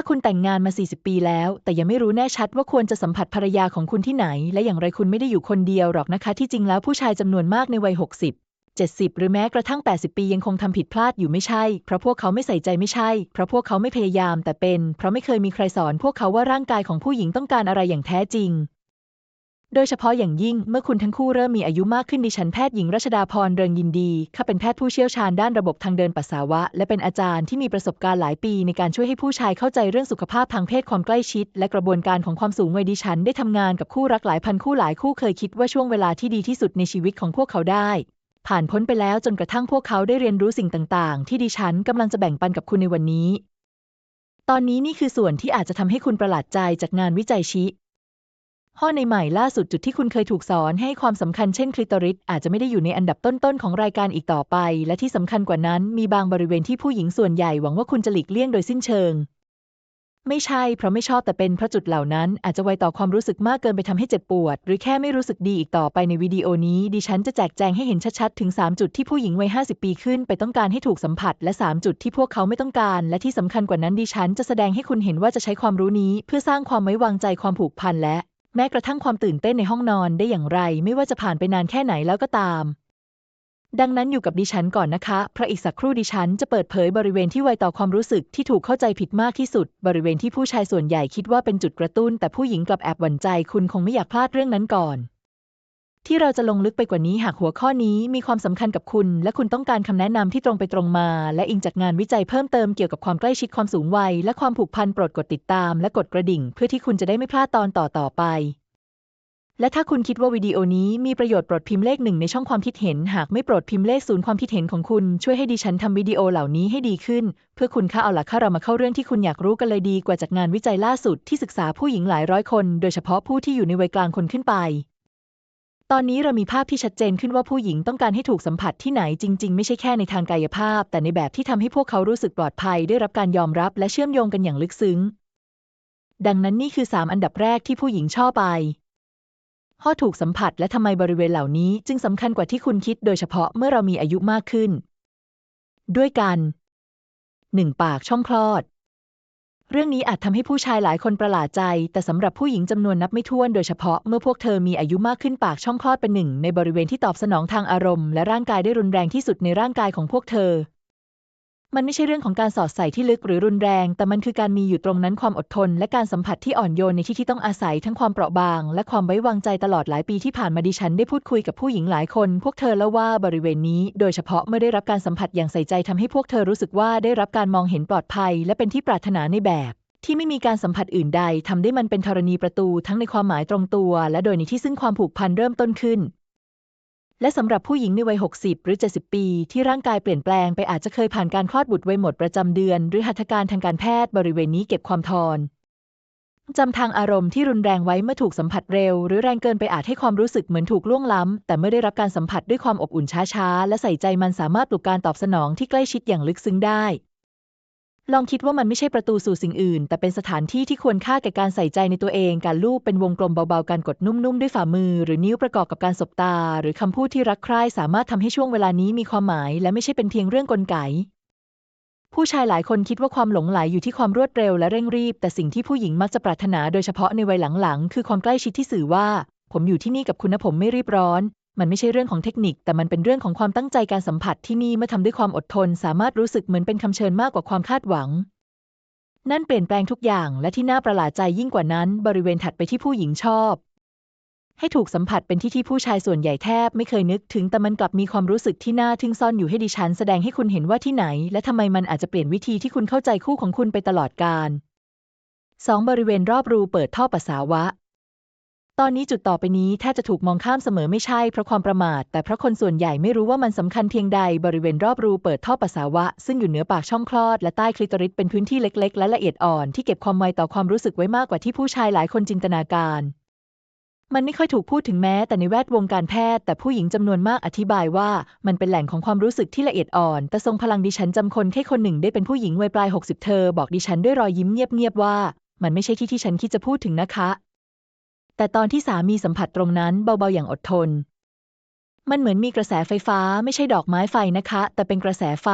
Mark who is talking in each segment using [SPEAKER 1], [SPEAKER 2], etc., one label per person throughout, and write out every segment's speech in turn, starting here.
[SPEAKER 1] ถ้าคุณแต่งงานมา 40 ปีแล้ว แต่ยังไม่รู้แน่ชัดว่าควรจะสัมผัสภรรยาของคุณที่ไหน และอย่างไรคุณไม่ได้อยู่คนเดียวหรอกนะคะ ที่จริงแล้วผู้ชายจำนวนมากในวัย 60 70 หรือแม้กระทั่ง 80 ปียังคงทำผิดพลาดอยู่ไม่ใช่ เพราะพวกเขาไม่ใส่ใจไม่ใช่ เพราะพวกเขาไม่พยายามแต่เป็น เพราะไม่เคยมีใครสอนพวกเขาว่าร่างกายของผู้หญิงต้องการอะไรอย่างแท้จริง โดยเฉพาะอย่างยิ่งเมื่อคุณทั้งคู่เริ่มมีอายุมากขึ้นดิฉันแพทย์หญิงรัชดาพรเริงยินดีข้าเป็นแพทย์ผู้เชี่ยวชาญด้านระบบทางเดินปัสสาวะ และเป็นอาจารย์ที่มีประสบการณ์หลายปีในการช่วยให้ผู้ชายเข้าใจเรื่องสุขภาพทางเพศความใกล้ชิด และกระบวนการของความสูงวัยดิฉัน ได้ทำงานกับคู่รักหลายพันคู่หลายคู่เคยคิดว่าช่วงเวลาที่ดีที่สุดในชีวิตของพวกเขาได้ ผ่านพ้นไปแล้วจนกระทั่งพวกเขาได้เรียนรู้สิ่งต่าง ๆ ที่ดิฉันกำลังจะแบ่งปันกับคุณในวันนี้ ตอนนี้นี่คือส่วนที่อาจจะทำให้คุณประหลาดใจจากงานวิจัยชี้ ข้อในใหม่ล่าสุดจุดที่คุณเคยถูกสอนให้ความสำคัญเช่นคลิตอริสอาจจะไม่ได้อยู่ในอันดับต้นๆของรายการอีกต่อไป และที่สำคัญกว่านั้น มีบางบริเวณที่ผู้หญิงส่วนใหญ่หวังว่าคุณจะหลีกเลี่ยงโดยสิ้นเชิง ไม่ใช่เพราะไม่ชอบแต่เป็นเพราะจุดเหล่านั้นอาจจะไวต่อความรู้สึกมากเกินไปทำให้เจ็บปวด หรือแค่ไม่รู้สึกดีอีกต่อไปในวิดีโอนี้ดิฉันจะแจกแจงให้เห็นชัดๆถึง 3 จุดที่ผู้หญิงวัย50 ปีขึ้น ไปต้องการให้ถูกสัมผัส และ 3 จุดที่พวกเขาไม่ต้องการ และที่สำคัญกว่านั้นดิฉันจะแสดงให้คุณเห็นว่าจะใช้ความรู้นี้ เพื่อสร้างความไว้วางใจความผูกพันและ แม้กระทั่งความตื่นเต้นในห้องนอนได้อย่างไร ไม่ว่าจะผ่านไปนานแค่ไหนแล้วก็ตาม ดังนั้นอยู่กับดิฉันก่อนนะคะ เพราะอีกสักครู่ดิฉันจะเปิดเผยบริเวณที่ไวต่อความรู้สึกที่ถูกเข้าใจผิดมากที่สุด บริเวณที่ผู้ชายส่วนใหญ่คิดว่าเป็นจุดกระตุ้น แต่ผู้หญิงกลับแอบหวั่นใจคุณคงไม่อยากพลาดเรื่องนั้นก่อน ที่เราจะลงลึกไปกว่านี้หากหัวข้อนี้มีความสำคัญกับคุณ และคุณต้องการคำแนะนำที่ตรงไปตรงมา และอิงจากงานวิจัยเพิ่มเติมเกี่ยวกับความใกล้ชิดความสูงวัย และความผูกพันโปรดกดติดตาม และกดกระดิ่ง เพื่อที่คุณจะได้ไม่พลาดตอนต่อต่อไป และถ้าคุณคิดว่าวิดีโอนี้มีประโยชน์โปรดพิมพ์เลขหนึ่งในช่องความคิดเห็น หากไม่โปรดพิมพ์เลขศูนย์ความคิดเห็นของคุณช่วยให้ดิฉันทำวิดีโอเหล่านี้ให้ดีขึ้น เพื่อคุณค่าเอาล่ะค่ะเรามาเข้าเรื่องที่คุณอยากรู้กันเลยดีกว่าจากงานวิจัยล่าสุดที่ศึกษาผู้หญิงหลายร้อยคน โดยเฉพาะผู้ที่อยู่ในวัยกลางคนขึ้นไป ตอนนี้เรามีภาพที่ชัดเจนขึ้นว่าผู้หญิงต้องการให้ถูกสัมผัสที่ไหนจริง ๆ ไม่ใช่แค่ในทางกายภาพ แต่ในแบบที่ทำให้พวกเขารู้สึกปลอดภัย ได้รับการยอมรับและเชื่อมโยงกันอย่างลึกซึ้ง ดังนั้นนี่คือ 3 อันดับแรกที่ผู้หญิงชอบไปข้อถูกสัมผัสและทำไมบริเวณเหล่านี้ จึงสำคัญกว่าที่คุณคิดโดยเฉพาะเมื่อเรามีอายุมากขึ้น ด้วยกัน 1. ปากช่องคลอด เรื่องนี้อาจทำให้ผู้ชายหลายคนประหลาดใจ แต่สำหรับผู้หญิงจำนวนนับไม่ถ้วนโดยเฉพาะเมื่อพวกเธอมีอายุมากขึ้นปากช่องคลอดเป็นหนึ่งในบริเวณที่ตอบสนองทางอารมณ์และร่างกายได้รุนแรงที่สุดในร่างกายของพวกเธอ มันไม่ใช่เรื่องของการสอดใส่ที่ลึกหรือรุนแรง แต่มันคือการมีอยู่ตรงนั้นความอดทน และการสัมผัสที่อ่อนโยนในที่ที่ต้องอาศัยทั้งความเปราะบาง และความไว้วางใจตลอดหลายปีที่ผ่านมาดิฉันได้พูดคุยกับผู้หญิงหลายคน พวกเธอเล่าว่าบริเวณนี้ โดยเฉพาะเมื่อได้รับการสัมผัสอย่างใส่ใจทำให้พวกเธอรู้สึกว่าได้รับการมองเห็นปลอดภัย และเป็นที่ปรารถนาในแบบที่ไม่มีการสัมผัสอื่นใดทำได้มันเป็นธรณีประตูทั้งในความหมายตรงตัว และโดยในที่ซึ่งความผูกพันเริ่มต้นขึ้น และสำหรับผู้หญิงในวัย 60 หรือ 70 ปี ที่ร่างกายเปลี่ยนแปลงไปอาจจะเคยผ่านการคลอดบุตรวัยหมดประจำเดือน หรือหัตถการทางการแพทย์บริเวณนี้เก็บความทอนจำทางอารมณ์ที่รุนแรงไว้เมื่อถูกสัมผัสเร็ว หรือแรงเกินไปอาจให้ความรู้สึกเหมือนถูกล่วงล้ำ แต่เมื่อได้รับการสัมผัสด้วยความอบอุ่นช้าๆ และใส่ใจมันสามารถปลุกการตอบสนองที่ใกล้ชิดอย่างลึกซึ้งได้ ลองคิดว่ามันไม่ใช่ประตูสู่สิ่งอื่น แต่เป็นสถานที่ที่ควรค่าแก่การใส่ใจในตัวเอง การลูบเป็นวงกลมเบาๆ การกดนุ่มๆ ด้วยฝ่ามือ หรือนิ้วประกอบกับการสบตา หรือคำพูดที่รักใคร่สามารถทำให้ช่วงเวลานี้มีความหมาย และไม่ใช่เป็นเพียงเรื่องกลไก ผู้ชายหลายคนคิดว่าความหลงไหลอยู่ที่ความรวดเร็วและเร่งรีบ แต่สิ่งที่ผู้หญิงมักจะปรารถนาโดยเฉพาะในวัยหลังๆ คือความใกล้ชิดที่สื่อว่า ผมอยู่ที่นี่กับคุณนะผมไม่รีบร้อน มันไม่ใช่เรื่องของเทคนิค แต่มันเป็นเรื่องของความตั้งใจการสัมผัสที่นี่เมื่อทำด้วยความอดทน สามารถรู้สึกเหมือนเป็นคำเชิญมากกว่าความคาดหวัง นั่นเปลี่ยนแปลงทุกอย่างและที่น่าประหลาดใจยิ่งกว่านั้น บริเวณถัดไปที่ผู้หญิงชอบ ให้ถูกสัมผัสเป็นที่ที่ผู้ชายส่วนใหญ่แทบไม่เคยนึกถึงแต่มันกลับมีความรู้สึกที่น่าทึ่งซ่อนอยู่ให้ดิฉันแสดงให้คุณเห็นว่าที่ไหน และทำไมมันอาจจะเปลี่ยนวิธีที่คุณเข้าใจคู่ของคุณไปตลอดกาล 2. บริเวณรอบรูเปิดท่อปัสสาวะ ตอนนี้จุดต่อไปนี้แทบจะถูกมองข้ามเสมอไม่ใช่เพราะความประมาท แต่เพราะคนส่วนใหญ่ไม่รู้ว่ามันสำคัญเพียงใดบริเวณรอบรูเปิดท่อปัสสาวะ ซึ่งอยู่เหนือปากช่องคลอดและใต้คลิตอริสเป็นพื้นที่เล็ก ๆ และละเอียดอ่อนที่เก็บความไวต่อความรู้สึกไว้มากกว่าที่ผู้ชายหลายคนจินตนาการมันไม่ค่อยถูกพูดถึงแม้แต่ในแวดวงการแพทย์ แต่ผู้หญิงจำนวนมากอธิบายว่า มันเป็นแหล่งของความรู้สึกที่ละเอียดอ่อน แต่ทรงพลังดิฉันจำคนแค่คนหนึ่งได้เป็นผู้หญิงวัยปลาย 60 เธอ บอกดิฉันด้วยรอยยิ้มเงียบๆว่า มันไม่ใช่ที่ที่ฉันคิดจะพูดถึงนะคะ แต่ตอนที่สามีสัมผัสตรงนั้นเบาๆอย่างอดทน มันเหมือนมีกระแสไฟฟ้าไม่ใช่ดอกไม้ไฟนะคะ แต่เป็นกระแสไฟ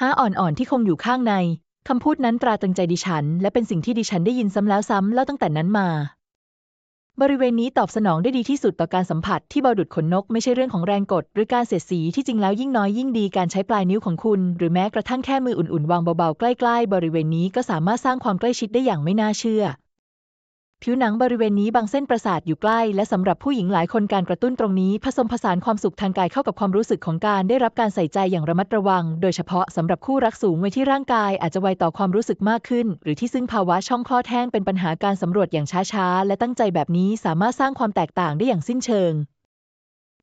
[SPEAKER 1] ห้าอ่อนๆที่คงอยู่ข้างในคำพูดนั้นตราตรึงใจดิฉัน และเป็นสิ่งที่ดิฉันได้ยินซ้ำแล้วซ้ำเล่าตั้งแต่นั้นมา บริเวณนี้ตอบสนองได้ดีที่สุดต่อการสัมผัสที่เบาดุดขนนกไม่ใช่เรื่องของแรงกด หรือการเสียดสีที่จริงแล้วยิ่งน้อยยิ่งดีการใช้ปลายนิ้วของคุณ หรือแม้กระทั่งแค่มืออุ่นๆ วางเบาๆ ใกล้ๆ บริเวณนี้ก็สามารถสร้างความใกล้ชิดได้อย่างไม่น่าเชื่อ ผิวหนังบริเวณนี้บางเส้นประสาทอยู่ใกล้ และสำหรับผู้หญิงหลายคนการกระตุ้นตรงนี้ ผสมผสานความสุขทางกายเข้ากับความรู้สึกของการได้รับการใส่ใจอย่างระมัดระวัง โดยเฉพาะสำหรับคู่รักสูงวัยที่ร่างกายอาจจะไวต่อความรู้สึกมากขึ้น หรือที่ซึ่งภาวะช่องคลอดแห้งเป็นปัญหาการสำรวจอย่างช้าๆ และตั้งใจแบบนี้สามารถสร้างความแตกต่างได้อย่างสิ้นเชิง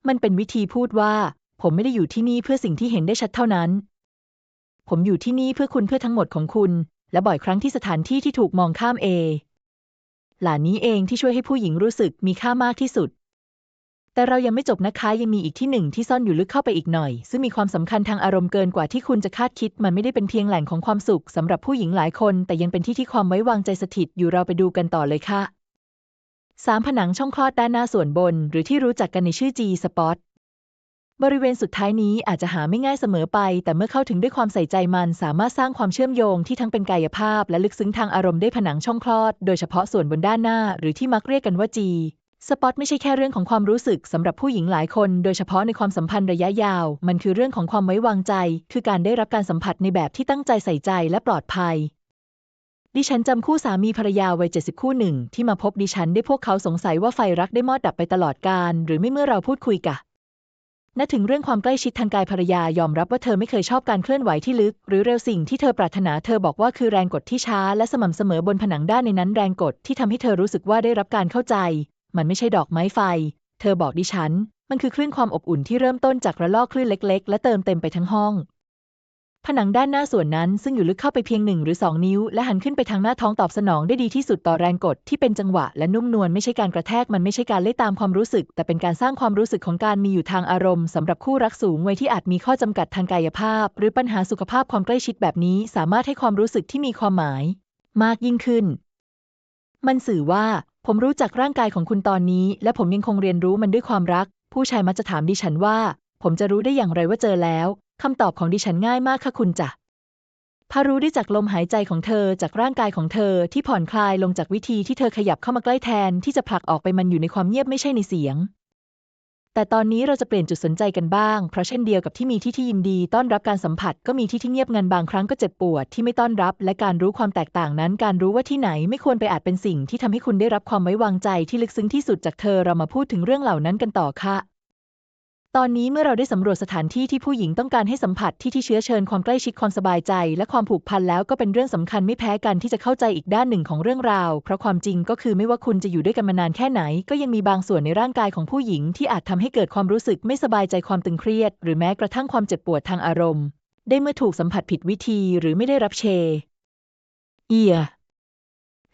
[SPEAKER 1] มันเป็นวิธีพูดว่า ผมไม่ได้อยู่ที่นี่เพื่อสิ่งที่เห็นได้ชัดเท่านั้น ผมอยู่ที่นี่เพื่อคุณเพื่อทั้งหมดของคุณ และบ่อยครั้งที่สถานที่ที่ถูกมองข้ามเอ หลานี้เองที่ช่วยให้ผู้หญิงรู้สึกมีค่ามากที่สุด แต่เรายังไม่จบนะคะยังมีอีกที่หนึ่งที่ซ่อนอยู่ลึกเข้าไปอีกหน่อย ซึ่งมีความสำคัญทางอารมณ์เกินกว่าที่คุณจะคาดคิด มันไม่ได้เป็นเพียงแหล่งของความสุขสำหรับผู้หญิงหลายคน แต่ยังเป็นที่ที่ความไว้วางใจสถิตอยู่เราไปดูกันต่อเลยค่ะสามผนังช่องคลอดด้านหน้าส่วนบน หรือที่รู้จักกันในชื่อ G spot บริเวณสุดท้ายนี้อาจจะหาไม่ง่ายเสมอไป แต่เมื่อเข้าถึงด้วยความใส่ใจมันสามารถสร้างความเชื่อมโยงที่ทั้งเป็นกายภาพ และลึกซึ้งทางอารมณ์ได้ผนังช่องคลอด โดยเฉพาะส่วนบนด้านหน้า หรือที่มักเรียกกันว่า G สปอตไม่ใช่แค่เรื่องของความรู้สึกสำหรับผู้หญิงหลายคน โดยเฉพาะในความสัมพันธ์ระยะยาว มันคือเรื่องของความไว้วางใจ คือการได้รับการสัมผัสในแบบที่ตั้งใจใส่ใจและปลอดภัยดิฉันจำคู่สามีภรรยาวัยเจ็ดสิบคู่หนึ่งที่มาพบดิฉันได้พวกเขาสงสัยว่าไฟรักได้มอดดับไปตลอดกาลหรือไม่เมื่อเราพูดคุยกะ ณถึงเรื่องความใกล้ชิดทางกายภรรยายอมรับว่าเธอไม่เคยชอบการเคลื่อนไหวที่ลึก หรือเร็วสิ่งที่เธอปรารถนาเธอบอกว่าคือแรงกดที่ช้าและสม่ำเสมอบนผนังด้านในนั้นแรงกดที่ทำให้เธอรู้สึกว่าได้รับการเข้าใจ มันไม่ใช่ดอกไม้ไฟ เธอบอกดิฉัน มันคือคลื่นความอบอุ่นที่เริ่มต้นจากระลอกคลื่นเล็ก ๆ และเติมเต็มไปทั้งห้อง ผนังด้านหน้าส่วนนั้นซึ่งอยู่ลึกเข้าไปเพียงหนึ่งหรือสองนิ้ว และหันขึ้นไปทางหน้าท้องตอบสนองได้ดีที่สุดต่อแรงกดที่เป็นจังหวะและนุ่มนวลไม่ใช่การกระแทกมันไม่ใช่การเล่ตามความรู้สึก แต่เป็นการสร้างความรู้สึกของการมีอยู่ทางอารมณ์สำหรับคู่รักสูงวัยที่อาจมีข้อจำกัดทางกายภาพ หรือปัญหาสุขภาพความใกล้ชิดแบบนี้ สามารถให้ความรู้สึกที่มีความหมาย มากยิ่งขึ้น มันสื่อว่า ผมรู้จักร่างกายของคุณตอนนี้ และผมยังคงเรียนรู้มันด้วยความรัก ผู้ชายมักจะถามดิฉันว่า ผมจะรู้ได้อย่างไรว่าเจอแล้ว คำตอบของดิฉันง่ายมากค่ะคุณจ้ะพารู้ได้จากลมหายใจของเธอจากร่างกายของเธอที่ผ่อนคลายลงจากวิธีที่เธอขยับเข้ามาใกล้แทนที่จะผลักออกไปมันอยู่ในความเงียบไม่ใช่ในเสียง แต่ตอนนี้เราจะเปลี่ยนจุดสนใจกันบ้าง เพราะเช่นเดียวกับที่มีที่ที่ยินดี ต้อนรับการสัมผัสก็มีที่ที่เงียบงันบางครั้งก็เจ็บปวดที่ไม่ต้อนรับ และการรู้ความแตกต่างนั้น การรู้ว่าที่ไหนไม่ควรไปอาจเป็นสิ่งที่ทำให้คุณได้รับความไว้วางใจที่ลึกซึ้งที่สุดจากเธอเรามาพูดถึงเรื่องเหล่านั้นกันต่อค่ะ ตอนนี้เมื่อเราได้สำรวจสถานที่ที่ผู้หญิงต้องการให้สัมผัสที่ที่เชื้อเชิญความใกล้ชิดความสบายใจ และความผูกพันแล้วก็เป็นเรื่องสำคัญไม่แพ้กันที่จะเข้าใจอีกด้านหนึ่งของเรื่องราว เพราะความจริงก็คือไม่ว่าคุณจะอยู่ด้วยกันมานานแค่ไหน ก็ยังมีบางส่วนในร่างกายของผู้หญิงที่อาจทำให้เกิดความรู้สึกไม่สบายใจความตึงเครียด หรือแม้กระทั่งความเจ็บปวดทางอารมณ์ ได้เมื่อถูกสัมผัสผิดวิธี หรือไม่ได้รับเช เอีย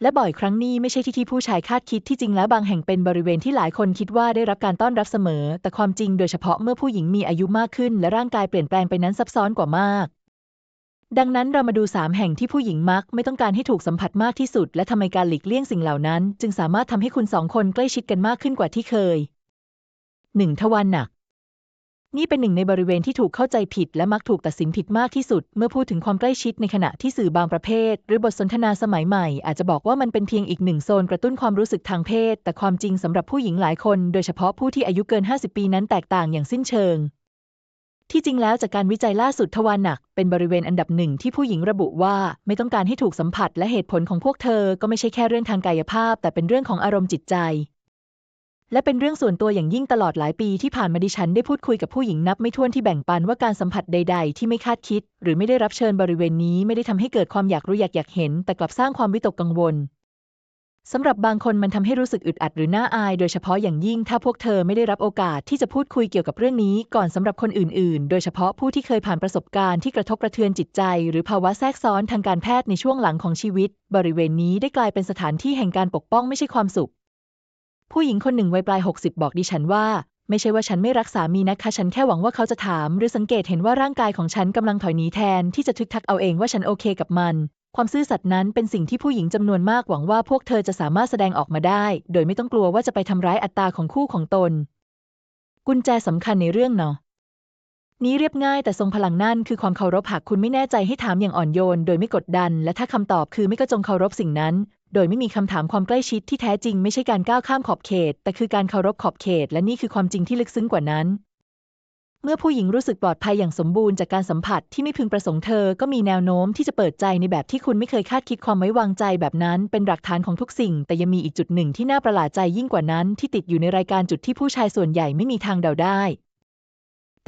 [SPEAKER 1] และบ่อยครั้งนี้ไม่ใช่ที่ที่ผู้ชายคาดคิดที่จริงแล้วบางแห่งเป็นบริเวณที่หลายคนคิดว่าได้รับการต้อนรับเสมอ แต่ความจริงโดยเฉพาะเมื่อผู้หญิงมีอายุมากขึ้น และร่างกายเปลี่ยนแปลงไปนั้นซับซ้อนกว่ามาก ดังนั้นเรามาดูสามแห่งที่ผู้หญิงมัก ไม่ต้องการให้ถูกสัมผัสมากที่สุด และทำไมการหลีกเลี่ยงสิ่งเหล่านั้น จึงสามารถทำให้คุณสองคนใกล้ชิดกันมากขึ้นกว่าที่เคย 1. ทวารหนัก นี่เป็นหนึ่งในบริเวณที่ถูกเข้าใจผิดและมักถูกตัดสินผิดมากที่สุด เมื่อพูดถึงความใกล้ชิดในขณะที่สื่อบางประเภท หรือบทสนทนาสมัยใหม่ อาจจะบอกว่ามันเป็นเพียงอีกหนึ่งโซนกระตุ้นความรู้สึกทางเพศ แต่ความจริงสำหรับผู้หญิงหลายคน โดยเฉพาะผู้ที่อายุเกิน 50 ปีนั้นแตกต่างอย่างสิ้นเชิงที่จริงแล้วจากการวิจัยล่าสุดทวารหนัก เป็นบริเวณอันดับหนึ่งที่ผู้หญิงระบุว่าไม่ต้องการให้ถูกสัมผัสและเหตุผลของพวกเธอก็ไม่ใช่แค่เรื่องทางกายภาพ แต่เป็นเรื่องของอารมณ์จิตใจ และเป็นเรื่องส่วนตัวอย่างยิ่งตลอดหลายปีที่ผ่านมาดิฉันได้พูดคุยกับผู้หญิงนับไม่ถ้วนที่แบ่งปันว่าการสัมผัสใด ๆ ที่ไม่คาดคิด หรือไม่ได้รับเชิญบริเวณนี้ไม่ได้ทำให้เกิดความอยากรู้อยากอยากเห็น แต่กลับสร้างความวิตกกังวลสำหรับบางคนมันทำให้รู้สึกอึดอัดหรือน่าอาย โดยเฉพาะอย่างยิ่งถ้าพวกเธอไม่ได้รับโอกาสที่จะพูดคุยเกี่ยวกับเรื่องนี้ก่อนสำหรับคนอื่น ๆ โดยเฉพาะผู้ที่เคยผ่านประสบการณ์ที่กระทบกระเทือนจิตใจ หรือภาวะแทรกซ้อนทางการแพทย์ในช่วงหลังของชีวิต บริเวณนี้ได้กลายเป็นสถานที่แห่งการปกป้องไม่ใช่ความสุข ผู้หญิงคนหนึ่งวัยปลาย 60 บอกดิฉันว่า ไม่ใช่ว่าฉันไม่รักสามีนะคะ ฉันแค่หวังว่าเขาจะถาม หรือสังเกตเห็นว่าร่างกายของฉันกำลังถอยหนีแทนที่จะทึกทักเอาเองว่าฉันโอเคกับมัน ความซื่อสัตย์นั้นเป็นสิ่งที่ผู้หญิงจำนวนมากหวังว่าพวกเธอจะสามารถแสดงออกมาได้ โดยไม่ต้องกลัวว่าจะไปทำร้ายอัตตาของคู่ของตน กุญแจสำคัญในเรื่องเนาะนี้เรียบง่ายแต่ทรงพลังนั่นคือความเคารพหากคุณไม่แน่ใจให้ถามอย่างอ่อนโยน โดยไม่กดดัน และถ้าคำตอบคือไม่ก็จงเคารพสิ่งนั้น โดยไม่มีคำถามความใกล้ชิดที่แท้จริงไม่ใช่การก้าวข้ามขอบเขต แต่คือการเคารพขอบเขต และนี่คือความจริงที่ลึกซึ้งกว่านั้น เมื่อผู้หญิงรู้สึกปลอดภัยอย่างสมบูรณ์จากการสัมผัสที่ไม่พึงประสงค์เธอ ก็มีแนวโน้มที่จะเปิดใจในแบบที่คุณไม่เคยคาดคิดความไว้วางใจแบบนั้น เป็นหลักฐานของทุกสิ่ง แต่ยังมีอีกจุดหนึ่งที่น่าประหลาดใจยิ่งกว่านั้น ที่ติดอยู่ในรายการจุดที่ผู้ชายส่วนใหญ่ไม่มีทางเดาได้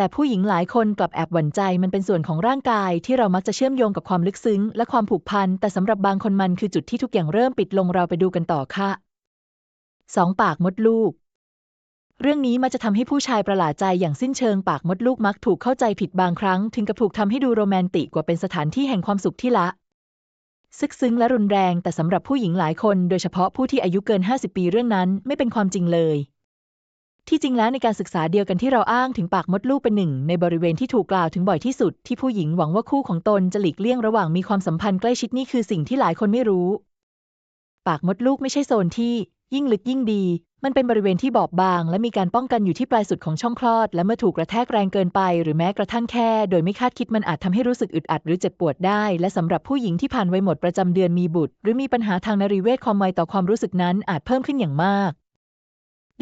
[SPEAKER 1] แต่ผู้หญิงหลายคนกลับแอบหวั่นใจมันเป็นส่วนของร่างกายที่เรามักจะเชื่อมโยงกับความลึกซึ้ง และความผูกพัน แต่สำหรับบางคนมันคือจุดที่ทุกอย่างเริ่มปิดลงเราไปดูกันต่อค่ะ 2. ปากมดลูก เรื่องนี้มันจะทำให้ผู้ชายประหลาดใจอย่างสิ้นเชิงปากมดลูกมักถูกเข้าใจผิดบางครั้ง ถึงกับถูกทำให้ดูโรแมนติกกว่าเป็นสถานที่แห่งความสุขที่ละ ซึกซึ้งและรุนแรงแต่สำหรับผู้หญิงหลายคน โดยเฉพาะผู้ที่อายุเกิน 50 ปีเรื่องนั้นไม่เป็นความจริงเลย ที่จริงแล้วในการศึกษาเดียวกันที่เราอ้างถึงปากมดลูกเป็นหนึ่ง ในบริเวณที่ถูกกล่าวถึงบ่อยที่สุด ที่ผู้หญิงหวังว่าคู่ของตนจะหลีกเลี่ยงระหว่างมีความสัมพันธ์ใกล้ชิดนี่คือสิ่งที่หลายคนไม่รู้ ปากมดลูกไม่ใช่โซนที่ ยิ่งลึกยิ่งดี มันเป็นบริเวณที่บอบบาง และมีการป้องกันอยู่ที่ปลายสุดของช่องคลอด และเมื่อถูกกระแทกแรงเกินไป หรือแม้กระทั่งแค่ โดยไม่คาดคิดมันอาจทำให้รู้สึกอึดอัดหรือเจ็บปวดได้ และสำหรับผู้หญิงที่ผ่านวัยหมดประจำเดือนมีบุตร หรือมีปัญหาทางนรีเวชความไวต่อความรู้สึกนั้นอาจเพิ่มขึ้นอย่างมาก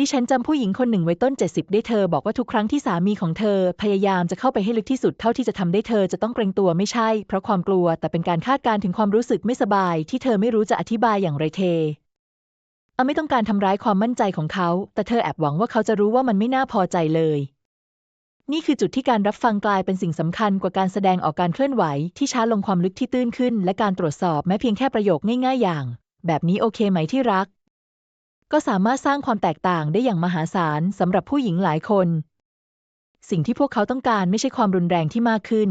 [SPEAKER 1] ดิฉันจำผู้หญิงคนหนึ่งไว้ต้น 70 ได้เธอบอกว่าทุกครั้งที่สามีของเธอ พยายามจะเข้าไปให้ลึกที่สุดเท่าที่จะทำได้เธอจะต้องเกรงตัวไม่ใช่ เพราะความกลัวแต่เป็นการคาดการณ์ถึงความรู้สึกไม่สบาย ที่เธอไม่รู้จะอธิบายอย่างไรเทอาไม่ต้องการทำร้ายความมั่นใจของเขา แต่เธอแอบหวังว่าเขาจะรู้ว่ามันไม่น่าพอใจเลย นี่คือจุดที่การรับฟังกลายเป็นสิ่งสำคัญกว่าการแสดงออกการเคลื่อนไหวที่ช้าลงความลึกที่ตื้นขึ้น และการตรวจสอบแม้เพียงแค่ประโยคง่ายๆอย่าง แบบนี้โอเคไหมที่รัก ก็สามารถสร้างความแตกต่างได้อย่างมหาศาลสำหรับผู้หญิงหลายคน สิ่งที่พวกเขาต้องการไม่ใช่ความรุนแรงที่มากขึ้น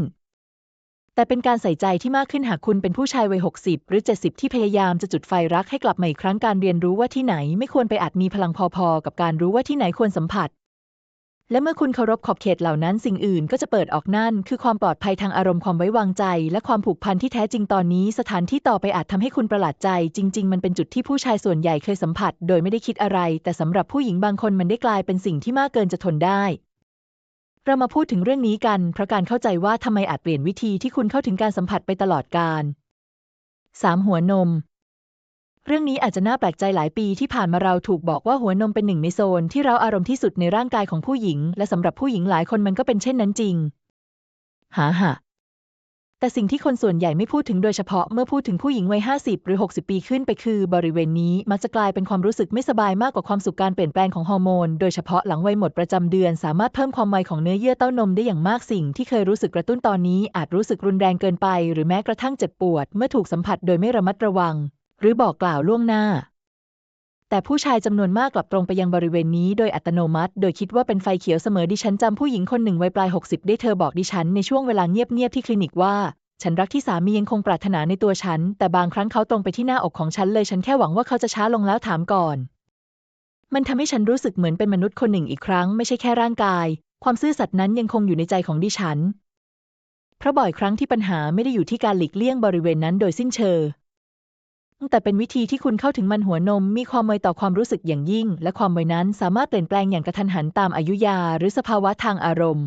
[SPEAKER 1] แต่เป็นการใส่ใจที่มากขึ้นหากคุณเป็นผู้ชายวัย 60 หรือ 70 ที่พยายามจะจุดไฟรักให้กลับมาอีกครั้งการเรียนรู้ว่าที่ไหนไม่ควรไปอาจมีพลังพอๆ กับการรู้ว่าที่ไหนควรสัมผัส และเมื่อคุณเคารพขอบเขตเหล่านั้นสิ่งอื่นก็จะเปิดออกนั่น คือความปลอดภัยทางอารมณ์ความไว้วางใจ และความผูกพันที่แท้จริงตอนนี้ สถานที่ต่อไปอาจทำให้คุณประหลาดใจ จริง ๆ มันเป็นจุดที่ผู้ชายส่วนใหญ่เคยสัมผัส โดยไม่ได้คิดอะไร แต่สำหรับผู้หญิงบางคนมันได้กลายเป็นสิ่งที่มากเกินจะทนได้ เรามาพูดถึงเรื่องนี้กันเพราะการเข้าใจว่าทำไมอาจเปลี่ยนวิธีที่คุณเข้าถึงการสัมผัสไปตลอดกาล 3. หัวนม เรื่องนี้อาจจะน่าแปลกใจหลายปีที่ผ่านมาเราถูกบอกว่าหัวนมเป็นหนึ่งในโซนที่เราอารมณ์ที่สุดในร่างกายของผู้หญิง และสำหรับผู้หญิงหลายคนมันก็เป็นเช่นนั้นจริงหาหะแต่สิ่งที่คนส่วนใหญ่ไม่พูดถึงโดยเฉพาะเมื่อพูดถึงผู้หญิงวัย 50 หรือ 60 ปีขึ้นไปคือบริเวณนี้มักจะกลายเป็นความรู้สึกไม่สบายมากกว่าความสุขการเปลี่ยนแปลงของฮอร์โมน โดยเฉพาะหลังวัยหมดประจำเดือน สามารถเพิ่มความไวของเนื้อเยื่อเต้านมได้อย่างมากสิ่งที่เคยรู้สึกกระตุ้นตอนนี้อาจรู้สึกรุนแรงเกินไป หรือแม้กระทั่งเจ็บปวด เมื่อถูกสัมผัสโดยไม่ระมัดระวัง หรือบอกกล่าวล่วงหน้า แต่ผู้ชายจำนวนมากกลับตรงไปยังบริเวณนี้โดยอัตโนมัติ โดยคิดว่าเป็นไฟเขียวเสมอดิฉันจำผู้หญิงคนหนึ่งวัยปลาย 60 ได้เธอบอกดิฉันในช่วงเวลาเงียบๆที่คลินิกว่า ฉันรักที่สามียังคงปรารถนาในตัวฉัน แต่บางครั้งเขาตรงไปที่หน้าอกของฉันเลยฉันแค่หวังว่าเขาจะช้าลงแล้วถามก่อน มันทำให้ฉันรู้สึกเหมือนเป็นมนุษย์คนหนึ่งอีกครั้งไม่ใช่แค่ร่างกาย ความซื่อสัตย์นั้นยังคงอยู่ในใจของดิฉันเพราะบ่อยครั้งที่ปัญหาไม่ได้อยู่ที่การหลีกเลี่ยงบริเวณนั้นโดยสิ้นเชิง แต่เป็นวิธีที่คุณเข้าถึงมันหัวนม มีความไวต่อความรู้สึกอย่างยิ่ง และความไวนั้นสามารถเปลี่ยนแปลงอย่างกระทันหันตามอายุยา หรือสภาวะทางอารมณ์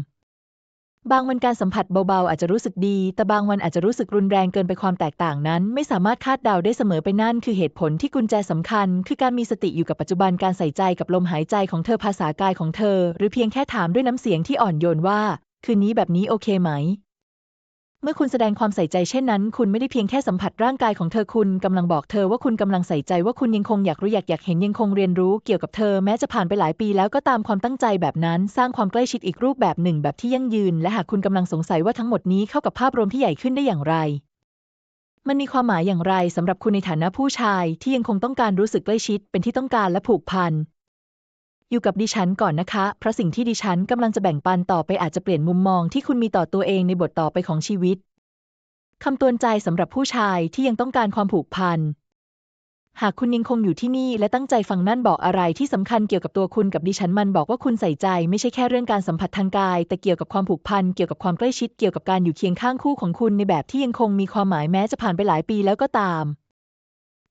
[SPEAKER 1] บางวันการสัมผัสเบาๆอาจจะรู้สึกดี แต่บางวันอาจจะรู้สึกรุนแรงเกินไปความแตกต่างนั้น ไม่สามารถคาดเดาได้เสมอไปนั่นคือเหตุผลที่กุญแจสำคัญ คือการมีสติอยู่กับปัจจุบันการใส่ใจกับลมหายใจของเธอภาษากายของเธอ หรือเพียงแค่ถามด้วยน้ำเสียงที่อ่อนโยนว่า คืนนี้แบบนี้โอเคไหม เมื่อคุณแสดงความใส่ใจเช่นนั้น คุณไม่ได้เพียงแค่สัมผัสร่างกายของเธอคุณกำลังบอกเธอว่าคุณกำลังใส่ใจว่าคุณยังคงอยากรู้อยากอยากเห็นยังคงเรียนรู้เกี่ยวกับเธอแม้จะผ่านไปหลายปีแล้วก็ตามความตั้งใจแบบนั้น สร้างความใกล้ชิดอีกรูปแบบหนึ่งแบบที่ยั่งยืน และหากคุณกำลังสงสัยว่าทั้งหมดนี้เข้ากับภาพรวมที่ใหญ่ขึ้นได้อย่างไร มันมีความหมายอย่างไรสำหรับคุณในฐานะผู้ชายที่ยังคงต้องการรู้สึกใกล้ชิดเป็นที่ต้องการและผูกพัน อยู่กับดิฉันก่อนนะคะ เพราะสิ่งที่ดิฉันกำลังจะแบ่งปันต่อไปอาจจะเปลี่ยนมุมมองที่คุณมีต่อตัวเองในบทต่อไปของชีวิตคำเตือนใจสำหรับผู้ชายที่ยังต้องการความผูกพัน หากคุณยังคงอยู่ที่นี่และตั้งใจฟังนั่นบอกอะไรที่สำคัญเกี่ยวกับตัวคุณกับดิฉันมันบอกว่าคุณใส่ใจไม่ใช่แค่เรื่องการสัมผัสทางกาย แต่เกี่ยวกับความผูกพันเกี่ยวกับความใกล้ชิดเกี่ยวกับการอยู่เคียงข้างคู่ของคุณในแบบที่ยังคงมีความหมายแม้จะผ่านไปหลายปีแล้วก็ตาม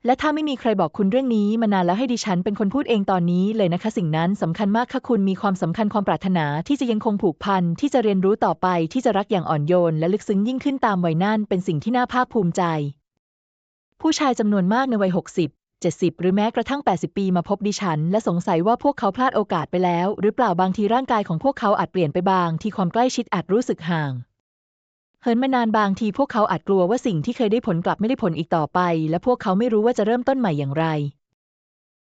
[SPEAKER 1] และถ้าไม่มีใครบอกคุณเรื่องนี้มานานแล้วให้ดิฉันเป็นคนพูดเองตอนนี้เลยนะคะ สิ่งนั้นสำคัญมากค่ะคุณมีความสำคัญความปรารถนาที่จะยังคงผูกพันที่จะเรียนรู้ต่อไปที่จะรักอย่างอ่อนโยน และลึกซึ้งยิ่งขึ้นตามวัยนั่นเป็นสิ่งที่น่าภาคภูมิใจ ผู้ชายจำนวนมากในวัย 60 70 หรือแม้กระทั่ง 80 ปีมาพบดิฉัน และสงสัยว่าพวกเขาพลาดโอกาสไปแล้ว หรือเปล่าบางทีร่างกายของพวกเขาอาจเปลี่ยนไปบาง ที่ความใกล้ชิดอาจรู้สึกห่าง หินมานานบางทีพวกเขาอาจกลัวว่าสิ่งที่เคยได้ผลกลับไม่ได้ผลอีกต่อไป และพวกเขาไม่รู้ว่าจะเริ่มต้นใหม่อย่างไร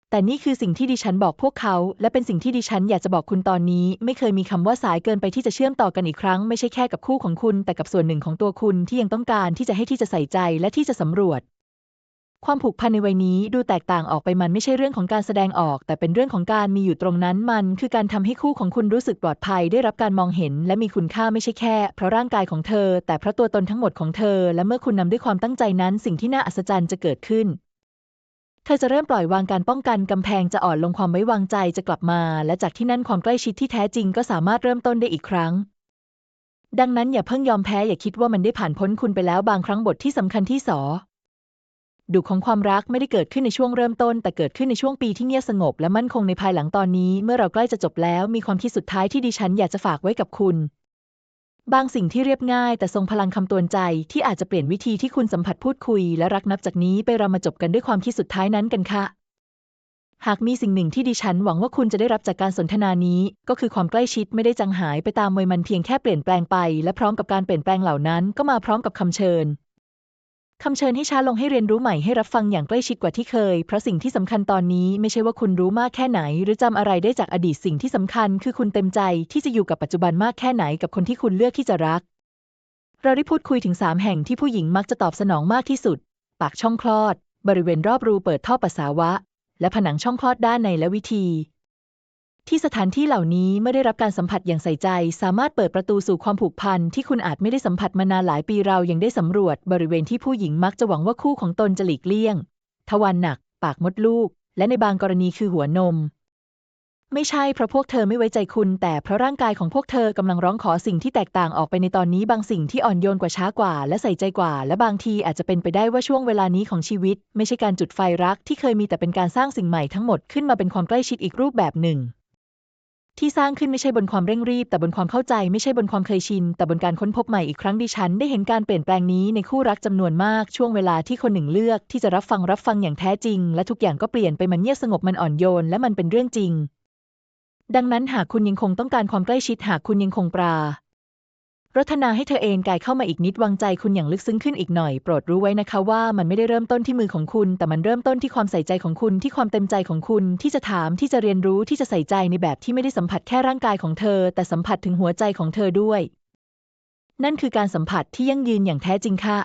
[SPEAKER 1] แต่นี่คือสิ่งที่ดิฉันบอกพวกเขา และเป็นสิ่งที่ดิฉันอยากจะบอกคุณตอนนี้ ไม่เคยมีคำว่าสายเกินไปที่จะเชื่อมต่อกันอีกครั้ง ไม่ใช่แค่กับคู่ของคุณ แต่กับส่วนหนึ่งของตัวคุณที่ยังต้องการที่จะให้ที่จะใส่ใจและที่จะสำรวจ ความผูกพันในวัยนี้ดูแตกต่างออกไปมันไม่ใช่เรื่องของการแสดงออก แต่เป็นเรื่องของการมีอยู่ตรงนั้นมัน คือการทำให้คู่ของคุณรู้สึกปลอดภัยได้รับการมองเห็น และมีคุณค่าไม่ใช่แค่ เพราะร่างกายของเธอ แต่เพราะตัวตนทั้งหมดของเธอ และเมื่อคุณนำด้วยความตั้งใจนั้นสิ่งที่น่าอัศจรรย์จะเกิดขึ้นเธอจะเริ่มปล่อยวางการป้องกันกำแพงจะอ่อนลงความไว้วางใจจะกลับมา และจากที่นั่นความใกล้ชิดที่แท้จริงก็สามารถเริ่มต้นได้อีกครั้ง ดังนั้นอย่าเพิ่งยอมแพ้อย่าคิดว่ามันได้ผ่านพ้นคุณไปแล้วบางครั้งบทที่สำคัญที่สอ ดุของความรักไม่ได้เกิดขึ้นในช่วงเริ่มต้น แต่เกิดขึ้นในช่วงปีที่เงียบสงบ และมั่นคงในภายหลังตอนนี้ เมื่อเราใกล้จะจบแล้ว มีความคิดสุดท้ายที่ดิฉันอยากจะฝากไว้กับคุณ บางสิ่งที่เรียบง่าย แต่ทรงพลังคำตวนใจที่อาจจะเปลี่ยนวิธีที่คุณสัมผัสพูดคุย และรักนับจากนี้ไปเรามาจบกันด้วยความคิดสุดท้ายนั้นกันค่ะหากมีสิ่งหนึ่งที่ดิฉันหวังว่าคุณจะได้รับจากการสนทนานี้ ก็คือความใกล้ชิดไม่ได้จางหายไปตามวัยมันเพียงแค่เปลี่ยนแปลงไป และพร้อมกับการเปลี่ยนแปลงเหล่านั้นก็มาพร้อมกับคำเชิญ คำเชิญให้ช้าลงให้เรียนรู้ใหม่ให้รับฟังอย่างใกล้ชิดกว่าที่เคย เพราะสิ่งที่สำคัญตอนนี้ไม่ใช่ว่าคุณรู้มากแค่ไหน หรือจำอะไรได้จากอดีตสิ่งที่สำคัญ คือคุณเต็มใจที่จะอยู่กับปัจจุบันมากแค่ไหนกับคนที่คุณเลือกที่จะรัก เราได้พูดคุยถึง 3 แห่งที่ผู้หญิงมักจะตอบสนองมากที่สุด ปากช่องคลอด บริเวณรอบรูเปิดท่อปัสสาวะ และผนังช่องคลอดด้านในและวิธี ที่สถานที่เหล่านี้เมื่อได้รับการสัมผัสอย่างใส่ใจ สามารถเปิดประตูสู่ความผูกพันที่คุณอาจไม่ได้สัมผัสมานานหลายปีเรายังได้สำรวจบริเวณที่ผู้หญิงมักจะหวังว่าคู่ของตนจะหลีกเลี่ยง ทวารหนัก ปากมดลูก และในบางกรณีคือหัวนม ไม่ใช่เพราะพวกเธอไม่ไว้ใจคุณ แต่เพราะร่างกายของพวกเธอกำลังร้องขอสิ่งที่แตกต่างออกไปในตอนนี้บางสิ่งที่อ่อนโยนกว่าช้ากว่า และใส่ใจกว่า และบางทีอาจจะเป็นไปได้ว่าช่วงเวลานี้ของชีวิต ไม่ใช่การจุดไฟรักที่เคยมีแต่เป็นการสร้างสิ่งใหม่ทั้งหมดขึ้นมาเป็นความใกล้ชิดอีกรูปแบบหนึ่ง ที่สร้างขึ้นไม่ใช่บนความเร่งรีบ แต่บนความเข้าใจไม่ใช่บนความเคยชิน แต่บนการค้นพบใหม่อีกครั้งดิฉัน ได้เห็นการเปลี่ยนแปลงนี้ในคู่รักจำนวนมากช่วงเวลาที่คนหนึ่งเลือก ที่จะรับฟังรับฟังอย่างแท้จริง และทุกอย่างก็เปลี่ยนไปมันเงียบสงบมันอ่อนโยนและมันเป็นเรื่องจริง ดังนั้นหากคุณยังคงต้องการความใกล้ชิดหากคุณยังคงปรา รัตนาให้เธอเองกายเข้ามาอีกนิดวางใจคุณอย่างลึกซึ้งขึ้นอีกหน่อยโปรดรู้ไว้นะคะว่ามันไม่ได้เริ่มต้นที่มือของคุณ แต่มันเริ่มต้นที่ความใส่ใจของคุณที่ความเต็มใจของคุณที่จะถามที่จะเรียนรู้ที่จะใส่ใจในแบบที่ไม่ได้สัมผัสแค่ร่างกายของเธอ แต่สัมผัสถึงหัวใจของเธอด้วย นั่นคือการสัมผัสที่ยั่งยืนอย่างแท้จริงค่ะ